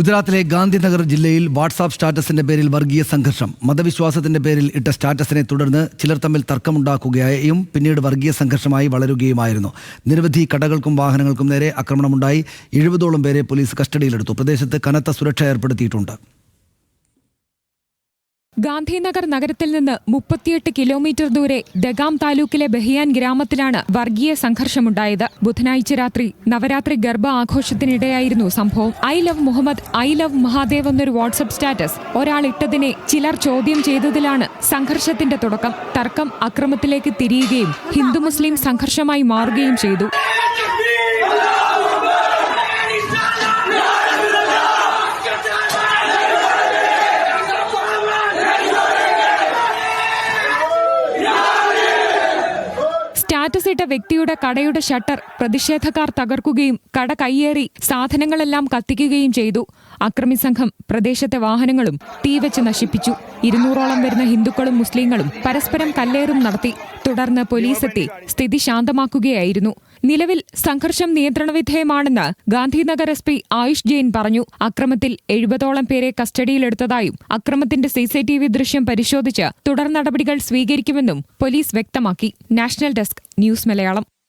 ഗുജറാത്തിലെ ഗാന്ധിനഗർ ജില്ലയിൽ വാട്സാപ്പ് സ്റ്റാറ്റസിന്റെ പേരിൽ വർഗീയ സംഘർഷം. മതവിശ്വാസത്തിന്റെ പേരിൽ ഇട്ട സ്റ്റാറ്റസിനെ തുടർന്ന് ചിലർ തമ്മിൽ തർക്കമുണ്ടാക്കുകയും പിന്നീട് വർഗീയ സംഘർഷമായി വളരുകയുമായിരുന്നു. നിരവധി കടകൾക്കും വാഹനങ്ങൾക്കും നേരെ ആക്രമണമുണ്ടായി. എഴുപതോളം പേരെ പോലീസ് കസ്റ്റഡിയിലെടുത്തു. പ്രദേശത്ത് കനത്ത സുരക്ഷ ഏർപ്പെടുത്തിയിട്ടുണ്ട്. ഗാന്ധിനഗർ നഗരത്തിൽ നിന്ന് മുപ്പത്തിയെട്ട് കിലോമീറ്റർ ദൂരെ ദഗാം താലൂക്കിലെ ബഹിയാൻ ഗ്രാമത്തിലാണ് വർഗീയ സംഘർഷമുണ്ടായത്. ബുധനാഴ്ച രാത്രി നവരാത്രി ഗർഭ ആഘോഷത്തിനിടെയായിരുന്നു സംഭവം. I love Muhammad I love Mahadev എന്നൊരു വാട്സപ്പ് സ്റ്റാറ്റസ് ഒരാൾ ഇട്ടതിനെ ചിലർ ചോദ്യം ചെയ്തതിലാണ് സംഘർഷത്തിന്റെ തുടക്കം. തർക്കം അക്രമത്തിലേക്ക് തിരിയുകയും ഹിന്ദു മുസ്ലിം സംഘർഷമായി മാറുകയും ചെയ്തു. സ്റ്റാറ്റസ് ഇട്ട വ്യക്തിയുടെ കടയുടെ ഷട്ടർ പ്രതിഷേധക്കാർ തകർക്കുകയും കട കയ്യേറി സാധനങ്ങളെല്ലാം കത്തിക്കുകയും ചെയ്തു. അക്രമി സംഘം പ്രദേശത്തെ വാഹനങ്ങളും തീവച്ച് നശിപ്പിച്ചു. ഇരുന്നൂറോളം വരുന്ന ഹിന്ദുക്കളും മുസ്ലിങ്ങളും പരസ്പരം കല്ലേറും നടത്തി തുടർന്ന് പോലീസെത്തി സ്ഥിതി ശാന്തമാക്കുകയായിരുന്നു. നിലവിൽ സംഘർഷം നിയന്ത്രണവിധേയമാണെന്ന് ഗാന്ധിനഗർ എസ് പി ആയുഷ് ജെയിൻ പറഞ്ഞു. അക്രമത്തിൽ എഴുപതോളം പേരെ കസ്റ്റഡിയിലെടുത്തതായും അക്രമത്തിന്റെ സിസിടിവി ദൃശ്യം പരിശോധിച്ച് തുടർ നടപടികൾ സ്വീകരിക്കുമെന്നും പോലീസ് വ്യക്തമാക്കി. National desk news Malayalam.